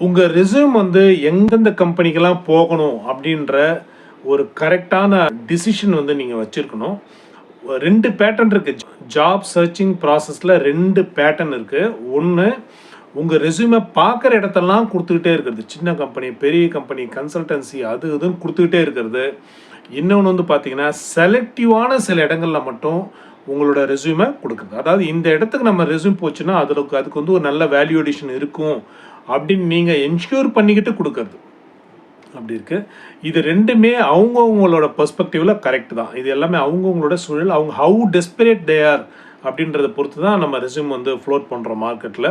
உங்கள் ரெஸ்யூம் வந்து எந்தெந்த கம்பெனிக்கெல்லாம் போகணும் அப்படின்ற ஒரு கரெக்டான டிசிஷன் வந்து நீங்கள் வச்சுருக்கணும். ரெண்டு பேட்டர்ன் இருக்குது ஜாப் சர்ச்சிங் ப்ராசஸில் ரெண்டு பேட்டர்ன் இருக்குது ஒன்று உங்கள் ரெஸ்யூமை பார்க்குற இடத்தெல்லாம் கொடுத்துக்கிட்டே இருக்கிறது. சின்ன கம்பெனி பெரிய கம்பெனி கன்சல்டன்சி அது இதுன்னு கொடுத்துக்கிட்டே இருக்கிறது. இன்னொன்று வந்து பார்த்தீங்கன்னா செலக்டிவான சில இடங்களில் மட்டும் உங்களோட ரெஸ்யூமை கொடுக்குறது அதாவது இந்த இடத்துக்கு நம்ம ரெஸ்யூம் போச்சுன்னா அதில் அதுக்கு வந்து ஒரு நல்ல வேல்யூ அடிஷன் இருக்கும் அப்படின்னு நீங்கள் என்ஷூர் பண்ணிக்கிட்டு கொடுக்கறது. அப்படி இருக்கு. இது ரெண்டுமே அவங்கவுங்களோட பெர்ஸ்பெக்டிவ்ல கரெக்ட் தான். இது எல்லாமே அவங்கவுங்களோட சூழல். அவங்க ஹவு டெஸ்பரேட் தே ஆர் அப்படின்றத பொறுத்து தான் நம்ம ரெஸ்யூம் வந்து ஃப்ளோட் பண்ணுறோம் மார்க்கெட்டில்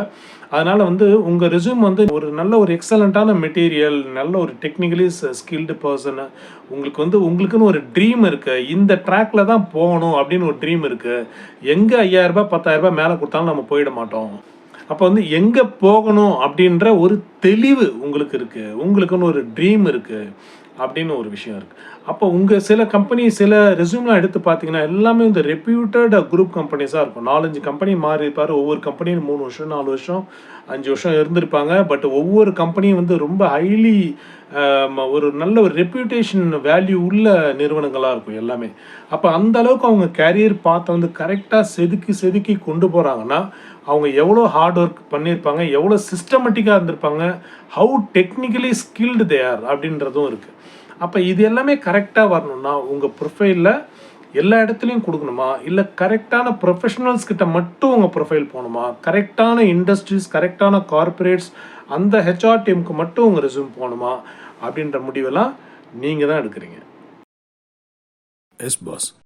அதனால் வந்து உங்கள் ரெஸ்யூம் வந்து ஒரு நல்ல ஒரு எக்ஸலண்ட்டான மெட்டீரியல் நல்ல ஒரு டெக்னிக்கலி ஸ்கில்டு பர்சனு உங்களுக்கு வந்து உங்களுக்குன்னு ஒரு ட்ரீம் இருக்குது இந்த ட்ராக்ல தான் போகணும் அப்படின்னு ஒரு ட்ரீம் இருக்குது எங்கே ஐயாயிரரூபா பத்தாயிரரூபா மேலே கொடுத்தாலும் நம்ம போயிட மாட்டோம். அப்போ வந்து எங்கே போகணும் அப்படின்ற ஒரு தெளிவு உங்களுக்கு இருக்குது உங்களுக்குன்னு ஒரு ட்ரீம் இருக்குது அப்படின்னு ஒரு விஷயம் இருக்குது அப்போ உங்கள் சில கம்பெனி சில ரெஸ்யூம்லாம் எடுத்து பார்த்தீங்கன்னா எல்லாமே இந்த ரெப்யூட்டட் குரூப் கம்பெனிஸாக இருக்கும். நாலஞ்சு கம்பெனி மாறி இருப்பார். ஒவ்வொரு கம்பெனியும் மூணு வருஷம் நாலு வருஷம் அஞ்சு வருஷம் இருந்திருப்பாங்க. பட் ஒவ்வொரு கம்பெனியும் வந்து ரொம்ப ஹைலி ஒரு நல்ல ஒரு ரெப்யூட்டேஷன் வேல்யூ உள்ள நிறுவனங்களாக இருக்கும் எல்லாமே. அப்போ அந்த அளவுக்கு அவங்க கேரியர் பார்த்த வந்து கரெக்டாக செதுக்கி செதுக்கி கொண்டு போகிறாங்கன்னா அவங்க எவ்வளோ ஹார்ட் ஒர்க் பண்ணியிருப்பாங்க எவ்வளோ சிஸ்டமேட்டிக்காக இருந்திருப்பாங்க ஹவு டெக்னிக்கலி ஸ்கில்டு தேர் அப்படின்றதும் இருக்குது அப்போ இது எல்லாமே கரெக்டாக வரணும்னா உங்கள் ப்ரொஃபைலில் எல்லா இடத்துலையும் கொடுக்கணுமா? இல்லை கரெக்டான ப்ரொஃபஷனல்ஸ் கிட்ட மட்டும் உங்கள் ப்ரொஃபைல் போகணுமா? கரெக்டான இண்டஸ்ட்ரீஸ் கரெக்டான கார்ப்பரேட்ஸ் அந்த ஹெச்ஆர் டீமுக்கு மட்டும் உங்கள் ரெஸ்யூம் போகணுமா? அப்படின்ற முடிவெல்லாம் நீங்கள் தான் எடுக்கிறீங்க. S pass